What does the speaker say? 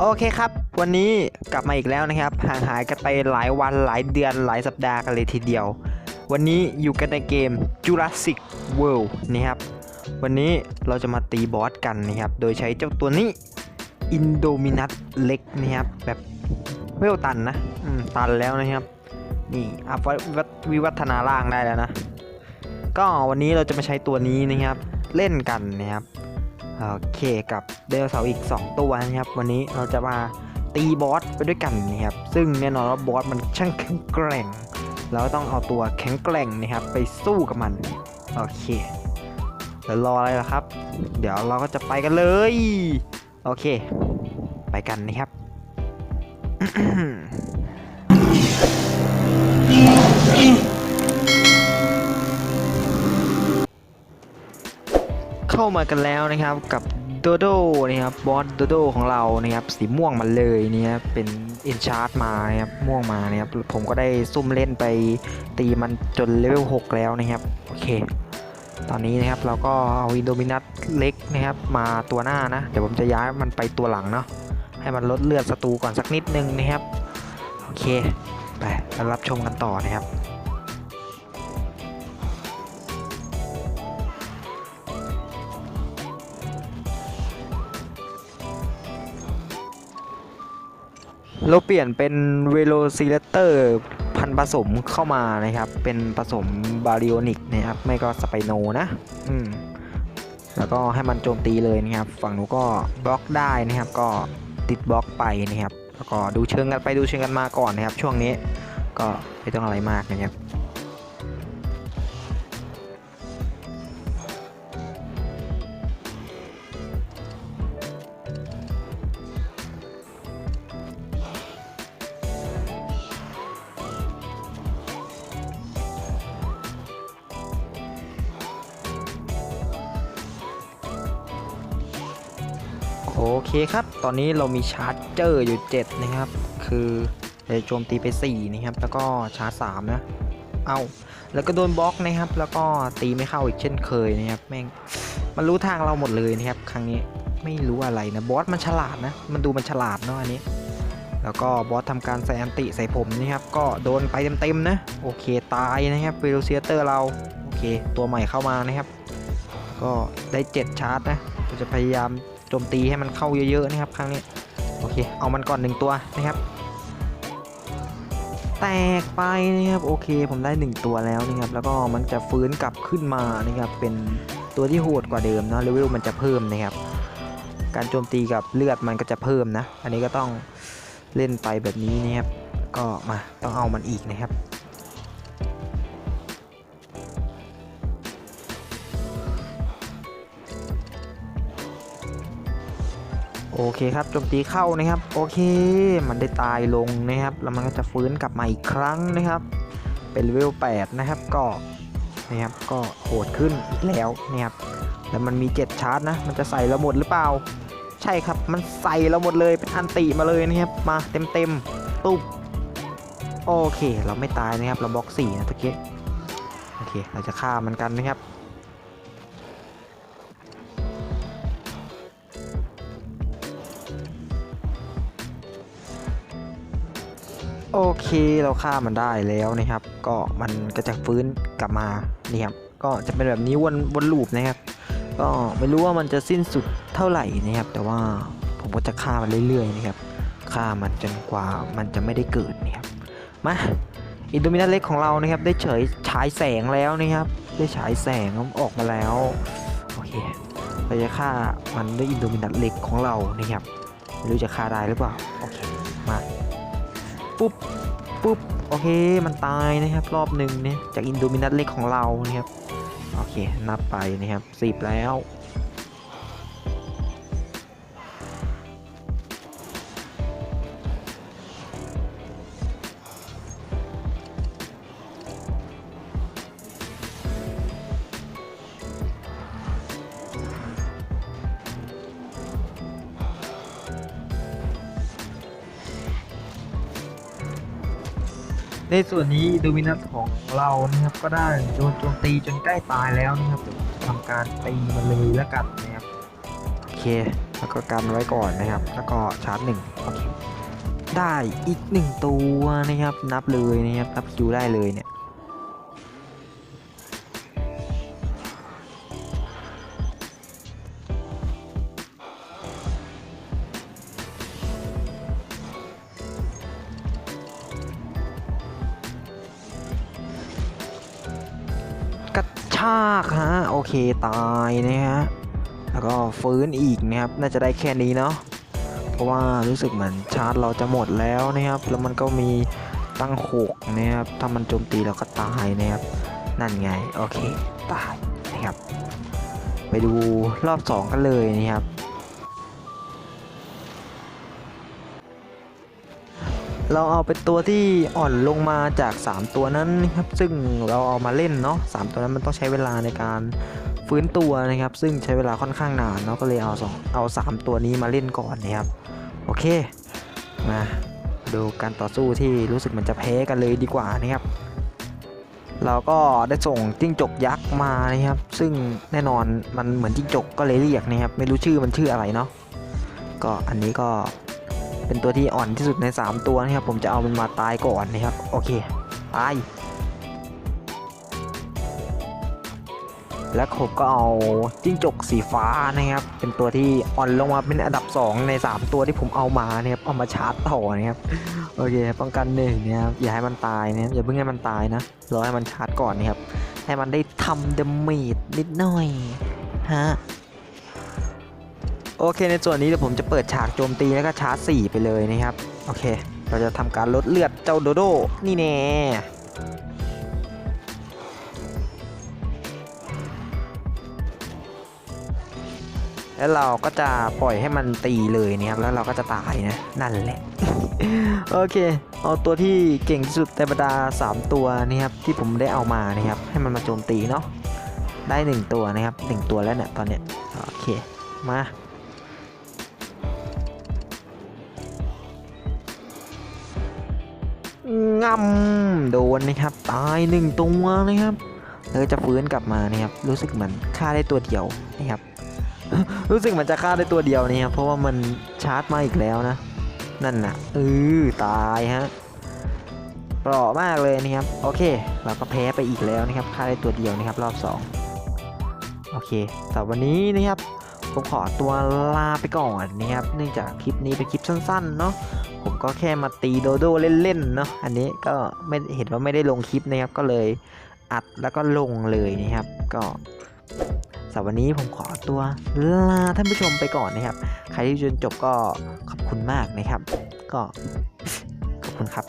โอเคครับ วันนี้กลับมาอีกแล้วนะครับ ห่างหายกันไปหลายวันหลายเดือนหลายสัปดาห์กันเลยทีเดียว วันนี้อยู่กันในเกม Jurassic World นะครับ วันนี้เราจะมาตีบอสกันนะครับ โดยใช้เจ้าตัวนี้ Indominus เล็กนะครับ แบบเวลตันนะตันแล้วนะครับ นี่อัพว,วิวัฒนาร่างได้แล้วนะ ก็วันนี้เราจะมาใช้ตัวนี้นะครับ เล่นกันนะครับ โอเคกับไดโนเสาอีก 2 ตัวนะครับ วันนี้เราจะมาตีบอสไปด้วยกันนะครับ ซึ่งแน่นอนว่าบอสมันช่างแข็งแกร่ง เราต้องเอาตัวแข็งแกร่งนะครับ ไปสู้กับมัน โอเคแล้วรออะไรล่ะครับ เดี๋ยวเราก็จะไปกันเลย โอเค ไปกันนะครับามากันแล้วนะครับกับโดโดนะครับบอสโดโดของเรานะครับสีม่วงมาเลยนะครับเป็นอินชาร์ดมานะครับม่วงมานะครับผมก็ได้ซุ่มเล่นไปตีมันจนเลเวล6แล้วนะครับโอเค ตอนนี้นะครับเราก็เอาอินโดมินัสเล็กนะครับมาตัวหน้านะเดี๋ยวผมจะย้ายมันไปตัวหลังเนาะให้มันลดเลือดศัตรูก่อนสักนิดนึงนะครับโอเคไปรับชมกันต่อนะครับ เราเปลี่ยนเป็นเวโรซิเลเตอร์พันผสมเข้ามานะครับ เป็นผสมบาริโอนิกนะครับ ไม่ก็สไปโนนะอืมแล้วก็ให้มันโจมตีเลยนะครับ ฝั่งหนูก็บล็อกได้นะครับ ก็ติดบล็อกไปนะครับ แล้วก็ดูเชิงกันไปดูเชิงกันมาก่อนนะครับ ช่วงนี้ก็ไม่ต้องอะไรมากนะครับ โอเคครับ ตอนนี้เรามีชาร์จเจอร์อยู่ 7 นะครับ คือจะโจมตีไป 4 นะครับ แล้วก็ชาร์จ 3 นะ เอาแล้วก็โดนบล็อกนะครับ แล้วก็ตีไม่เข้าอีกเช่นเคยนะครับ แม่ง มันรู้ทางเราหมดเลยนะครับ ครั้งนี้ ไม่รู้อะไรนะ บอสมันฉลาดนะ มันดูมันฉลาดเนาะอันนี้ แล้วก็บอสทำการใส่อันติใส่ผมนะครับ ก็โดนไปเต็มๆนะ โอเค ตายนะครับเวโรเซียเตอร์เรา โอเค ตัวใหม่เข้ามานะครับ ก็ได้ 7 ชาร์จนะเราจะพยายาม โจมตีให้มันเข้าเยอะๆนะครับครั้งนี้โอเค เอามันก่อนหนึ่งตัวนะครับ แตกไปนะครับโอเค ผมได้ 1 ตัวแล้วนะครับ แล้วก็มันจะฟื้นกลับขึ้นมานะครับ เป็นตัวที่โหดกว่าเดิมเนาะเลเวลมันจะเพิ่มนะครับ การโจมตีกับเลือดมันก็จะเพิ่มนะ อันนี้ก็ต้องเล่นไปแบบนี้นะครับ ก็มาต้องเอามันอีกนะครับ โอเคครับโจมตีเข้านะครับ โอเค มันได้ตายลงนะครับ แล้วมันก็จะฟื้นกลับมาอีกครั้งนะครับ เป็นเลเวล8นะครับ ก็นะครับ ก็โหดขึ้นอีกแล้วนะครับ แล้วมันมี 7 ชาร์จนะ มันจะใส่เราหมดหรือเปล่า ใช่ครับ มันใส่เราหมดเลย เป็นอันติมาเลยนะครับ มาเต็มเต็มตุ๊บ โอเค เราไม่ตายนะครับ เราบล็อก4นะตะเกียโอเค เราจะฆ่ามันกันนะครับ โอเคเราฆ่ามันได้แล้วนะครับ ก็มันก็จะฟื้นกลับมานี่ครับก็จะเป็นแบบนี้วนวนลูปนะครับ ก็ไม่รู้ว่ามันจะสิ้นสุดเท่าไหร่นะครับ แต่ว่าผมก็จะฆ่ามันเรื่อยๆนะครับฆ่ามันจนกว่ามันจะไม่ได้เกิดนะครับมาอินโดมินาเล็กของเรานะครับ ได้เฉยฉายแสงแล้วนะครับ ได้ฉายแสงออกมาแล้วโอเคเราจะฆ่ามันด้วยอินโดมินาเล็กของเรานะครับไม่รู้จะฆ่าได้หรือเปล่าโอเค ปุ๊บปุ๊บโอเคมันตายนะครับ รอบหนึ่งเนี่ยจากอินโดมินัสเล็กของเรานะครับ โอเค นับไปนะครับสิบแล้ว ในส่วนนี้ดูมินัสของเรานะครับก็ได้โดนโจมตีจนใกล้ตายแล้วนะครับทำการตีมันเลยแล้วกันนะครับโอเคแล้วก็กันไว้ก่อนนะครับ แล้วก็ชาร์จหนึ่งโอเคได้อีกหนึ่งตัวนะครับนับเลยนะครับนับคิวได้เลยเนี่ย ชากฮะโอเคตายนะฮะแล้วก็ฟื้นอีกนะครับน่าจะได้แค่นี้เนาะเพราะว่ารู้สึกเหมือนชาร์จเราจะหมดแล้วนะครับ แล้วมันก็มีตั้งหกนะครับถ้ามันโจมตีเราก็ตายนะครับ นั่นไงโอเคตายนะครับ ไปดูรอบ 2 กันเลยนะครับ เราเอาเป็นตัวที่อ่อนลงมาจาก 3 ตัวนั้นนะครับซึ่งเราเอามาเล่นเนาะสามตัวนั้นมันต้องใช้เวลาในการฟื้นตัวนะครับ ซึ่งใช้เวลาค่อนข้างนานเนาะก็เลยเอาสองเอา 3 ตัวนี้มาเล่นก่อนนะครับโอเคมาดูการต่อสู้ที่รู้สึกมันจะแพ้กันเลยดีกว่านะครับ เราก็ได้ส่งจิ้งจกยักษ์มานะครับ ซึ่งแน่นอนมันเหมือนจิ้งจกก็เลยเรียกนะครับ ไม่รู้ชื่อมันชื่ออะไรเนาะก็อันนี้ก็ เป็นตัวที่อ่อนที่สุดใน 3 ตัวนะครับ ผมจะเอามันมาตายก่อนนะครับ โอเคตายแล้วผมก็เอาจิ้งจกสีฟ้านะครับ เป็นตัวที่อ่อนลงมาเป็นอันดับ 2 ใน 3 ตัวที่ผมเอามานะครับเอามาชาร์จต่อนะครับโอเคป้องกันหนึ่งนะครับอย่าให้มันตายนะครับอย่าเพิ่งให้มันตายนะรอให้มันชาร์จก่อนนะครับให้มันได้ทำเดเมจนิดหน่อยฮะ โอเคในส่วนนี้เดี๋ยวผมจะเปิดฉากโจมตีแล้วก็ชาร์จ4ไปเลยนะครับ โอเค เราจะทำการลดเลือดเจ้าโดโดนี่แน่แล้วเราก็จะปล่อยให้มันตีเลยนะครับ แล้วเราก็จะตายนะ นั่นแหละ โอเค เอาตัวที่เก่งที่สุดในบรรดา 3 ตัวนะครับ ที่ผมได้เอามานะครับ ให้มันมาโจมตีเนาะ ได้ 1 ตัวนะครับ 1 ตัวแล้วเนี่ยตอนเนี้ย โอเค มา งำโดนนะครับ ตายหนึ่งตัวนะครับแล้วก็จะฟื้นกลับมานะครับ รู้สึกเหมือนฆ่าได้ตัวเดียวนะครับ รู้สึกเหมันจะฆ่าได้ตัวเดียวนี่ครับ เพราะว่ามันชาร์จมาอีกแล้วนะ นั่นน่ะเออตายฮะเปราะมากเลยนะครับ โอเค เราก็แพ้ไปอีกแล้วนะครับฆ่าได้ตัวเดียวนะครับ รอบสองโอเคแต่วันนี้นะครับ ผมขอตัวลาไปก่อนนะครับเนื่องจากคลิปนี้เป็นคลิปสั้นๆเนาะผมก็แค่มาตีโดโดเล่นๆเนาะอันนี้ก็ไม่เห็นว่าไม่ได้ลงคลิปนะครับก็เลยอัดแล้วก็ลงเลยนะครับ ก็สำหรับวันนี้ผมขอตัวลาท่านผู้ชมไปก่อนนะครับ ใครที่จนจบก็ขอบคุณมากนะครับ ก็ขอบคุณครับ